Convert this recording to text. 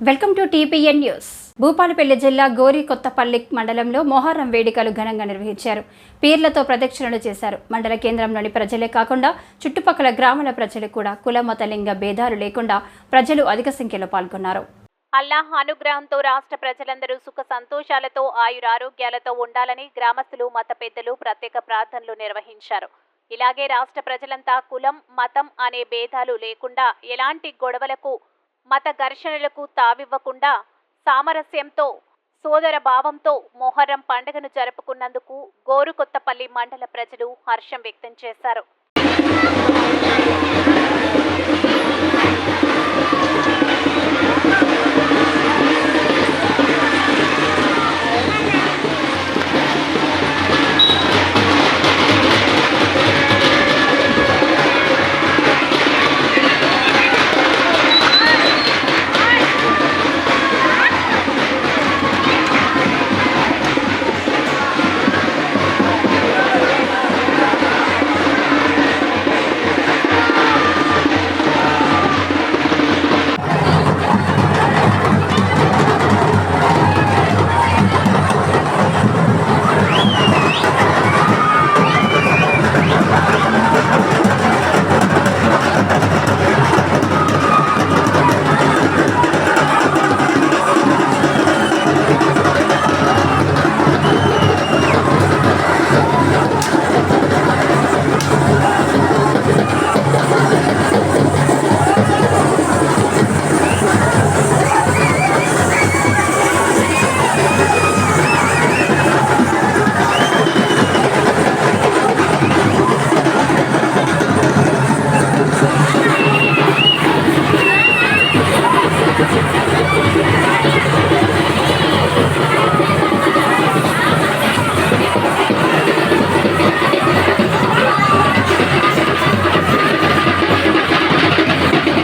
Welcome to TPN news. Bhupalpalli జిల్లా గోరి కొత్తపల్లి మండలంలో మొహర్రం వేడుకలు ఘనంగా నిర్వహించారు. పీర్లతో ప్రదక్షిణలు చేశారు. మండల కేంద్రంలోని ప్రజలే కాకుండా చుట్టుపక్కల గ్రామాల ప్రజలు కూడా కుల మత లింగ భేదాలు లేకుండా ప్రజలు అధిక సంఖ్యలో పాల్గొన్నారు. అల్లాహ్ అనుగ్రహంతో రాష్ట్ర ప్రజలందరూ సుఖ సంతోషాలతో ఆయురారోగ్యాలతో ఉండాలని గ్రామస్తులు మత పెద్దలు ప్రత్యేక ప్రార్థనలు నిర్వహించారు. ఇలాగే రాష్ట్ర ప్రజలంతా కులం మతం అనే భేదాలు లేకుండా ఎలాంటి గొడవలకు మత ఘర్షణలకు తావివ్వకుండా సామరస్యంతో సోదర భావంతో మొహర్రం పండుగను జరుపుకున్నందుకు గోరుకొత్తపల్లి మండల ప్రజలు హర్షం వ్యక్తం చేశారు.